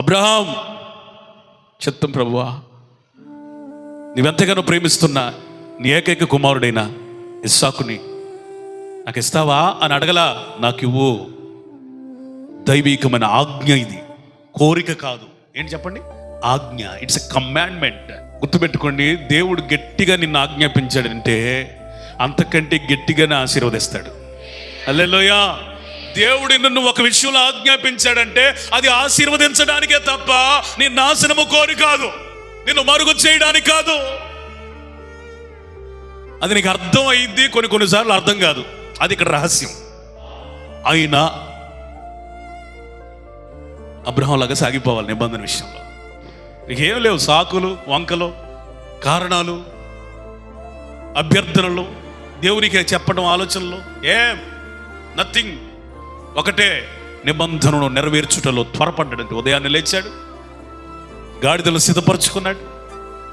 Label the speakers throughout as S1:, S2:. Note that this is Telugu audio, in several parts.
S1: అబ్రహాం చిత్తం ప్రభువా నీవెంతగానో ప్రేమిస్తున్నా నీ ఏకైక కుమారుడైన ఇస్సాకుని నాకు ఇస్తావా అని అడగలా నాకు ఇవ్వు. దైవీకమైన ఆజ్ఞ ఇది. కోరిక కాదు. ఏంటి చెప్పండి? ఆజ్ఞ. ఇట్స్ ఎ కమాండ్మెంట్ గుర్తుపెట్టుకోండి దేవుడు గట్టిగా నిన్ను ఆజ్ఞాపించాడంటే అంతకంటే గట్టిగానే ఆశీర్వదిస్తాడు. అల్లెలోయా దేవుడు నిన్ను ఒక విషయంలో ఆజ్ఞాపించాడంటే అది ఆశీర్వదించడానికే తప్ప నీ నాశనము కోరి కాదు. నిన్ను మరుగు చేయడానికి కాదు. అది నీకు అర్థం అయింది కొన్ని కొన్నిసార్లు అర్థం కాదు. అది ఇక్కడ రహస్యం. అయినా అబ్రహంలాగా సాగిపోవాలి నిబంధన విషయంలో. నీకేం లేవు సాకులు వంకలు కారణాలు అభ్యర్థనలు దేవునికి చెప్పడం ఆలోచనలు ఏం? నథింగ్ ఒకటే నిబంధనను నెరవేర్చుటలో త్వరపడ్డాడు ఉదయాన్నే లేచాడు గాడిదలు సిద్ధపరచుకున్నాడు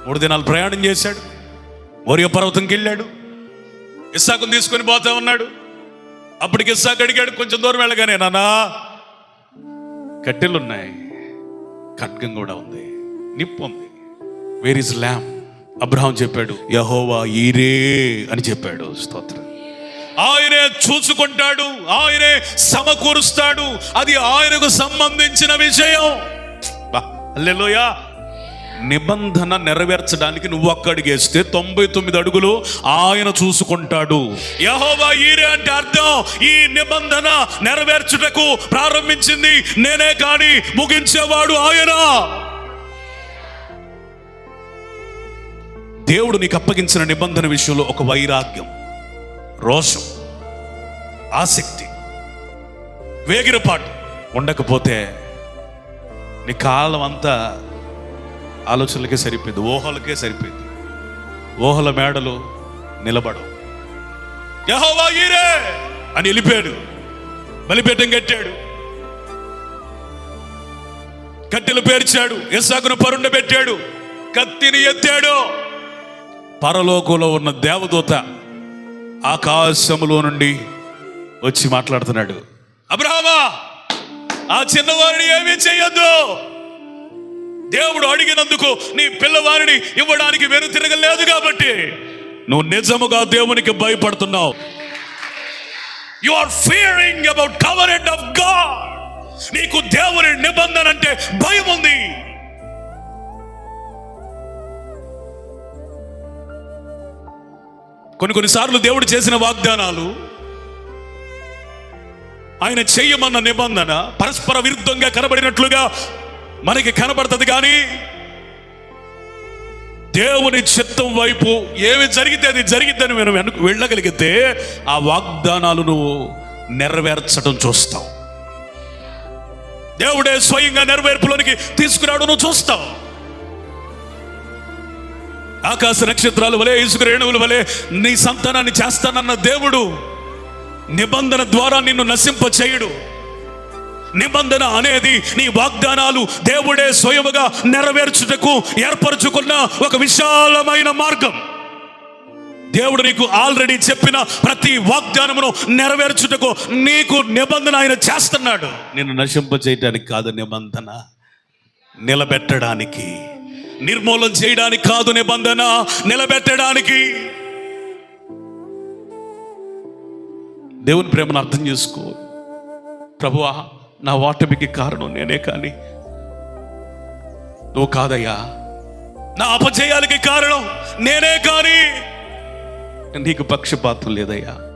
S1: మూడు దినాలు ప్రయాణం చేశాడు ఓరియో పర్వతంకి వెళ్ళాడు ఇస్సాకుని తీసుకొని పోతా ఉన్నాడు. అప్పటికి ఇస్సాకు అడిగాడు కొంచెం దూరం వెళ్ళగానే నానా కట్టెలు ఉన్నాయి ఖడ్గం కూడా ఉంది నిప్పు ఉంది. వేర్ ఇస్ ల్యామ్ అబ్రహాం చెప్పాడు యహోవా ఈరే అని చెప్పాడు స్తోత్రం. ఆయనే చూసుకుంటాడు ఆయన సమకూరుస్తాడు. అది ఆయనకు సంబంధించిన విషయం బా, నిబంధన నెరవేర్చడానికి నువ్వు ఒక్క తొంభై తొమ్మిది అడుగులు ఆయన చూసుకుంటాడు. యహోవా ఈరే అంటే అర్థం. ఈ నిబంధన నెరవేర్చుటకు ప్రారంభించింది నేనే కాని ముగించేవాడు ఆయన. దేవుడు నీకు అప్పగించిన నిబంధన విషయంలో ఒక వైరాగ్యం రోషం ఆసక్తి. వేగిరపాటు. ఉండకపోతే నీ కాలం అంతా ఆలోచనలకే సరిపోయింది ఊహలకే సరిపోయింది. ఊహల మేడలు నిలబడవు. యెహోవా అని వెళ్ళిపోయాడు బలిపీఠం కట్టాడు. కట్టెలు పేర్చాడు. ఇసాకును పరుండ పెట్టాడు. కత్తిని ఎత్తాడు. పరలోకంలో ఉన్న దేవదూత ఆకాశములో నుండి వచ్చి మాట్లాడుతున్నాడు. అబ్రహమా ఆ చిన్నవారిని ఏమీ చేయొద్దు. దేవుడు అడిగినందుకు నీ పిల్లవారిని ఇవ్వడానికి వెను తిరగలేదు కాబట్టి నువ్వు నిజముగా దేవునికి భయపడుతున్నావు. You are fearing about covenant of God నీకు దేవుని నిబంధన అంటే భయం ఉంది. కొన్ని కొన్నిసార్లు దేవుడు చేసిన వాగ్దానాలు ఆయన చేయమన్న నిబంధన పరస్పర విరుద్ధంగా కనబడినట్లుగా మనకి కనబడుతుంది కానీ దేవుని చిత్తం వైపు ఏమి జరిగితే అది జరిగిద్దని మనం వెనక్కి వెళ్ళగలిగితే ఆ వాగ్దానాలు నువ్వు నెరవేర్చడం చూస్తావు. దేవుడే స్వయంగా నెరవేర్పులోనికి తీసుకురావడం నువ్వు చూస్తావు. ఆకాశ నక్షత్రాలు వలె ఇసుక రేణువులు వలె నీ సంతానాన్ని చేస్తానన్న దేవుడు నిబంధన ద్వారా నిన్ను నశింప చేయడు నిబంధన అనేది నీ వాగ్దానాలు దేవుడే స్వయముగా నెరవేర్చుటకు ఏర్పరచుకున్న ఒక విశాలమైన మార్గం. దేవుడు నీకు ఆల్రెడీ చెప్పిన ప్రతి వాగ్దానమును నెరవేర్చుటకు నీకు నిబంధన ఆయన చేస్తున్నాడు. నిన్ను నశింప చేయడానికి కాదు నిబంధన నిలబెట్టడానికి. నిర్మూలన చేయడానికి కాదు నిబంధన నిలబెట్టడానికి. దేవుని ప్రేమను అర్థం చేసుకో. ప్రభువా నా ఓటమికి కారణం నేనే కానీ. నువ్వు కాదయ్యా. నా అపజయాలకి కారణం నేనే కానీ. నీకు పక్షపాతం లేదయ్యా.